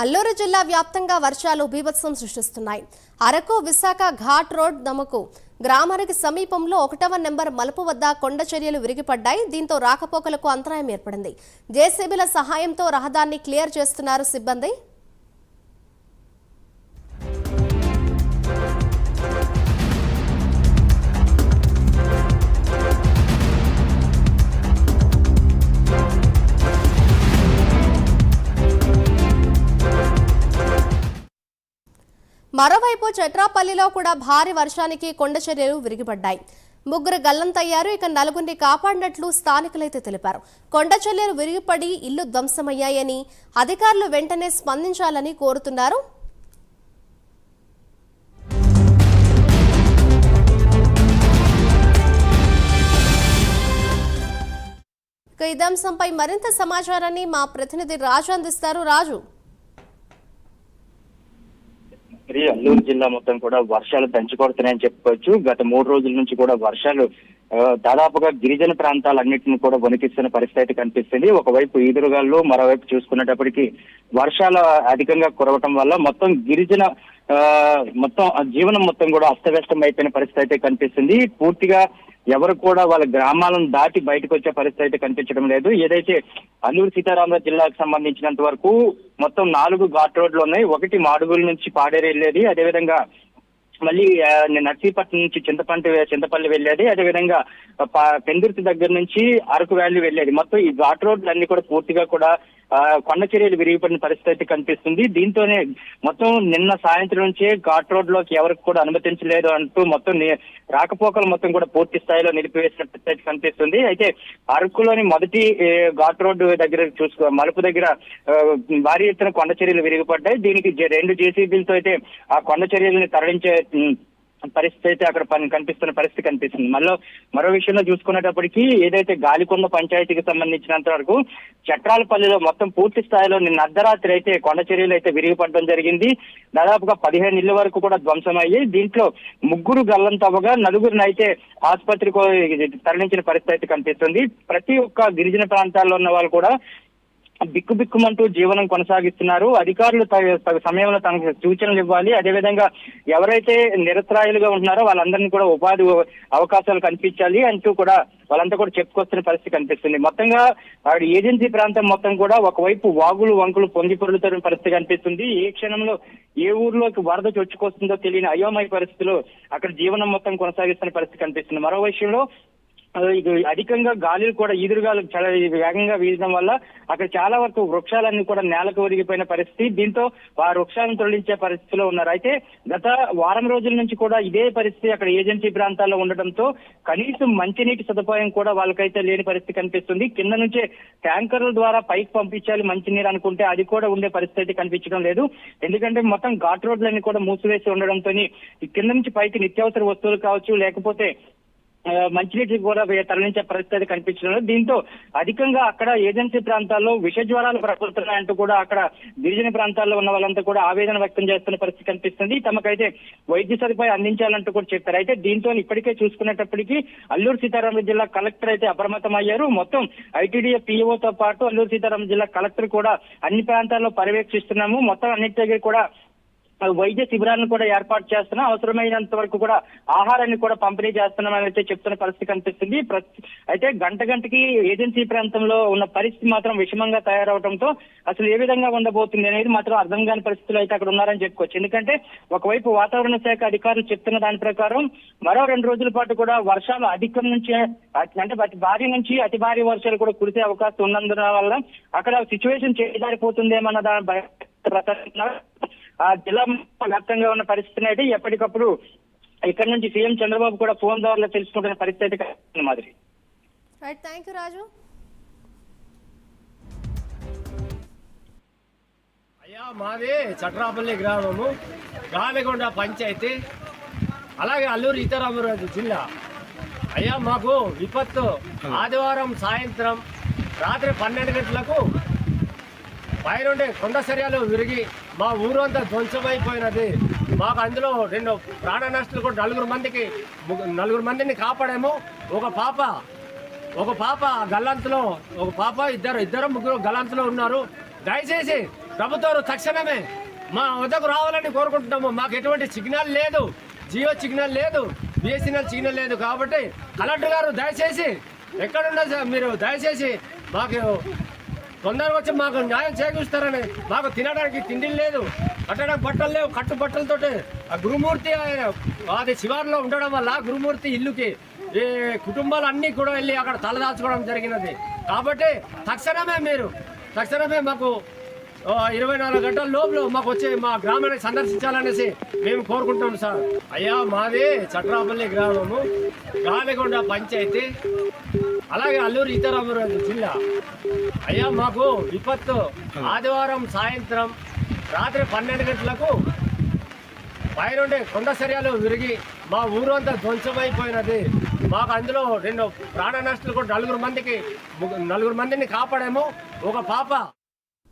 అల్లూరు జిల్లా వ్యాప్తంగా వర్షాలు బీభత్సం సృష్టిస్తున్నాయి. అరకు విశాఖ ఘాట్ రోడ్ నమకు గ్రామానికి సమీపంలో ఒకటవ నెంబర్ మలుపు వద్ద కొండ చర్యలు విరిగిపడ్డాయి. దీంతో రాకపోకలకు అంతరాయం ఏర్పడింది. జేసీబీల సహాయంతో రహదారిని క్లియర్ చేస్తున్నారు సిబ్బంది. మరోవైపు చట్రాపల్లిలో కూడా భారీ వర్షానికి కొండ చర్యలు విరిగిపడ్డాయి. ముగ్గురు గల్లంతయ్యారు. ఇక నలుగురిని కాపాడినట్లు స్థానికులైతే తెలిపారు. కొండ చర్యలు విరిగిపడి ఇల్లు ధ్వంసమయ్యాయని అధికారులు వెంటనే స్పందించాలని కోరుతున్నారు. ఇక ఇదే మరింత సమాచారాన్ని మా ప్రతినిధి రాజు అందిస్తారు. రాజు. రాత్రి అల్లూరు జిల్లా మొత్తం కూడా వర్షాలు దంచుకొడుతున్నాయని చెప్పుకోవచ్చు. గత మూడు రోజుల నుంచి కూడా వర్షాలు దాదాపుగా గిరిజన ప్రాంతాలన్నింటిని కూడా వణికిస్తున్న పరిస్థితి కనిపిస్తుంది. ఒకవైపు ఈదురుగాళ్ళు మరోవైపు చూసుకునేటప్పటికి వర్షాలు అధికంగా కురవటం వల్ల మొత్తం గిరిజన మొత్తం ఆ జీవనం మొత్తం కూడా అస్తవ్యస్తం అయిపోయిన పరిస్థితి అయితే కనిపిస్తుంది. పూర్తిగా ఎవరు కూడా వాళ్ళ గ్రామాలను దాటి బయటకు వచ్చే పరిస్థితి అయితే కనిపించడం లేదు. ఏదైతే అల్లూరు సీతారామరాజు జిల్లాకు సంబంధించినంత వరకు మొత్తం నాలుగు ఘాట్ రోడ్లు ఉన్నాయి. ఒకటి మాడుగుల నుంచి పాడేరు వెళ్ళేది. అదేవిధంగా మళ్ళీ నర్సీపట్నం నుంచి చింతపంట చింతపల్లి వెళ్ళేది. అదేవిధంగా పెందుర్తి దగ్గర నుంచి అరకు వ్యాలీ వెళ్ళేది. మొత్తం ఈ ఘాట్ రోడ్లు అన్ని కూడా పూర్తిగా కూడా కొండ చర్యలు విరిగిపడిన పరిస్థితి అయితే కనిపిస్తుంది. దీంతోనే మొత్తం నిన్న సాయంత్రం నుంచే ఘాట్ రోడ్లోకి ఎవరికి కూడా అనుమతించలేదు అంటూ మొత్తం రాకపోకలు మొత్తం కూడా పూర్తి స్థాయిలో నిలిపివేసిన పరిస్థితి అయితే కనిపిస్తుంది. అయితే అరకులోని మొదటి ఘాట్ రోడ్డు దగ్గర చూసుకో మలుపు దగ్గర భారీ ఎత్తున కొండ చర్యలు విరిగిపడ్డాయి. దీనికి జె- రెండు జేసీబీలతో అయితే ఆ కొండ చర్యలని తరలించే పరిస్థితి అయితే అక్కడ పని కనిపిస్తున్న పరిస్థితి కనిపిస్తుంది. మళ్ళీ మరో విషయంలో చూసుకునేటప్పటికి ఏదైతే గాలికొండ పంచాయతీకి సంబంధించినంత వరకు చట్రాలపల్లిలో మొత్తం పూర్తి స్థాయిలో నిన్న అర్ధరాత్రి అయితే కొండ చర్యలు అయితే విరిగిపడడం జరిగింది. దాదాపుగా పదిహేను ఇళ్ళ వరకు కూడా ధ్వంసమయ్యి దీంట్లో ముగ్గురు గల్లంతవ్వగా నలుగురిని అయితే ఆసుపత్రికి తరలించిన పరిస్థితి అయితే కనిపిస్తుంది. ప్రతి ఒక్క గిరిజన ప్రాంతాల్లో ఉన్న వాళ్ళు కూడా బిక్కు బిక్కుమంటూ జీవనం కొనసాగిస్తున్నారు. అధికారులు తగ- సమయంలో తనకు సూచనలు ఇవ్వాలి. అదేవిధంగా ఎవరైతే నిరసరాయులుగా ఉంటున్నారో వాళ్ళందరినీ కూడా ఉపాధి అవకాశాలు కల్పించాలి అంటూ కూడా వాళ్ళంతా కూడా చెప్పుకొస్తున్న పరిస్థితి కనిపిస్తుంది. మొత్తంగా వాడి ఏజెన్సీ ప్రాంతం మొత్తం కూడా ఒకవైపు వాగులు వంకులు పొంగి పొరులుతున్న పరిస్థితి కనిపిస్తుంది. ఏ క్షణంలో ఏ ఊర్లోకి వరద చొచ్చుకొస్తుందో తెలియని అయోమయ పరిస్థితిలో అక్కడ జీవనం మొత్తం కొనసాగిస్తున్న పరిస్థితి కనిపిస్తుంది. మరో విషయంలో ఇది అధికంగా గాలులు కూడా ఈదురుగాలు చాలా వేగంగా వీయడం వల్ల అక్కడ చాలా వరకు వృక్షాలన్నీ కూడా నేలకు ఒరిగిపోయిన పరిస్థితి. దీంతో ఆ వృక్షాలను తొలగించే పరిస్థితిలో ఉన్నారు. అయితే గత వారం రోజుల నుంచి కూడా ఇదే పరిస్థితి అక్కడ ఏజెన్సీ ప్రాంతాల్లో ఉండడంతో కనీసం మంచినీటి సదుపాయం కూడా వాళ్ళకైతే లేని పరిస్థితి కనిపిస్తుంది. కింద నుంచే ట్యాంకర్ల ద్వారా పైకి పంపించాలి మంచినీరు అనుకుంటే అది కూడా ఉండే పరిస్థితి అయితే కనిపించడం లేదు. ఎందుకంటే మొత్తం ఘాట్ రోడ్లన్నీ కూడా మూసివేసి ఉండడంతో కింద నుంచి పైకి నిత్యావసర వస్తువులు కావచ్చు లేకపోతే మంచినీటి కూడా తరలించే పరిస్థితి కనిపించడం దీంతో అధికంగా అక్కడ ఏజెన్సీ ప్రాంతాల్లో విష జ్వరాలు ప్రకృతున్నాయంటూ కూడా అక్కడ గిరిజన ప్రాంతాల్లో ఉన్న వాళ్ళంతా కూడా ఆవేదన వ్యక్తం చేస్తున్న పరిస్థితి కనిపిస్తుంది. తమకైతే వైద్య సదుపాయం అందించాలంటూ కూడా చెప్పారు. అయితే దీంతో ఇప్పటికే చూసుకునేటప్పటికీ అల్లూరు సీతారామరాజు జిల్లా కలెక్టర్ అయితే అప్రమత్తం అయ్యారు మొత్తం ఐటీడీఏ పీఓతో పాటు అల్లూరు సీతారామరాజు జిల్లా కలెక్టర్ కూడా అన్ని ప్రాంతాల్లో పర్యవేక్షిస్తున్నాము. మొత్తం అన్నిటి దగ్గర కూడా వైద్య శిబిరాలను కూడా ఏర్పాటు చేస్తున్నాం. అవసరమైనంత వరకు కూడా ఆహారాన్ని కూడా పంపిణీ చేస్తున్నామని అయితే చెప్తున్న పరిస్థితి కనిపిస్తుంది. ప్రతి- అయితే గంట గంటకి ఏజెన్సీ ప్రాంతంలో ఉన్న పరిస్థితి మాత్రం విషమంగా తయారవడంతో అసలు ఏ విధంగా ఉండబోతుంది అనేది మాత్రం అర్థం కాని పరిస్థితులు అయితే అక్కడ ఉన్నారని చెప్పుకోవచ్చు. ఎందుకంటే ఒకవైపు వాతావరణ శాఖ అధికారులు చెప్తున్న దాని ప్రకారం మరో రెండు రోజుల పాటు కూడా వర్షాలు అధికం నుంచి అంటే అతి భారీ నుంచి అతి భారీ వర్షాలు కూడా కురిసే అవకాశం ఉన్నందున వల్ల అక్కడ సిచ్యువేషన్ చేయజారిపోతుందేమన్న దాని ప్రకారం ఆ జిల్లా వ్యాప్తంగా ఉన్న పరిస్థితిని అయితే ఎప్పటికప్పుడు ఇక్కడ నుంచి సీఎం చంద్రబాబు కూడా ఫోన్ ద్వారా తెలుసుకుంటున్న పరిస్థితి అయితే మాదిరి. రైట్ థ్యాంక్ యూ రాజు అయ్యా మాది చట్రాపల్లి గ్రామము గాలిగొండ పంచాయతీ అలాగే అల్లూరు సీతారామరాజు జిల్లా. అయ్యా మాకు విపత్తు ఆదివారం సాయంత్రం రాత్రి పన్నెండు గంటలకు పైనుండి కొండ చర్యలు విరిగి మా ఊరు అంతా ధ్వంసమైపోయినది. మాకు అందులో రెండు ప్రాణ నష్టాలు కూడా నలుగురు మందికి నలుగురు మందిని కాపాడాము. ఒక పాప ఒక పాప గల్లంతలో ఒక పాప ఇద్దరు ఇద్దరు ముగ్గురు గల్లంతలో ఉన్నారు. దయచేసి ప్రభుత్వం తక్షణమే మా వద్దకు రావాలని కోరుకుంటున్నాము. మాకు ఎటువంటి సిగ్నల్ లేదు. జియో సిగ్నల్ లేదు. బిఎస్ఎన్ఎల్ సిగ్నల్ లేదు కాబట్టి కలెక్టర్ గారు దయచేసి ఎక్కడున్నా సార్ మీరు దయచేసి మాకు తొందరగా వచ్చి మాకు న్యాయం చేకూరుస్తారని మాకు తినడానికి తిండి లేదు కట్టడానికి బట్టలు లేవు కట్టు బట్టలతో ఆ గురుమూర్తి అది శివారులో ఉండడం వల్ల గురుమూర్తి ఇల్లుకి ఈ కుటుంబాలు అన్నీ కూడా వెళ్ళి అక్కడ తలదాల్చుకోవడం జరిగినది. కాబట్టి తక్షణమే మీరు తక్షణమే మాకు ఇరవై నాలుగు గంటల లోపల మాకు వచ్చి మా గ్రామాన్ని సందర్శించాలనేసి మేము కోరుకుంటాం సార్. అయ్యా మాది చట్రాపల్లి గ్రామము గాలిగొండ పంచాయతీ అలాగే అల్లూరు సీతారామరాజు జిల్లా. అయ్యా మాకు విపత్తు ఆదివారం సాయంత్రం రాత్రి పన్నెండు గంటలకు పైనుండి కొండ చర్యలు విరిగి మా ఊరు అంతా ధ్వంసమైపోయినది. మాకు అందులో రెండు ప్రాణ నష్టాలు కూడా నలుగురు మందికి నలుగురు మందిని కాపాడాము. ఒక పాప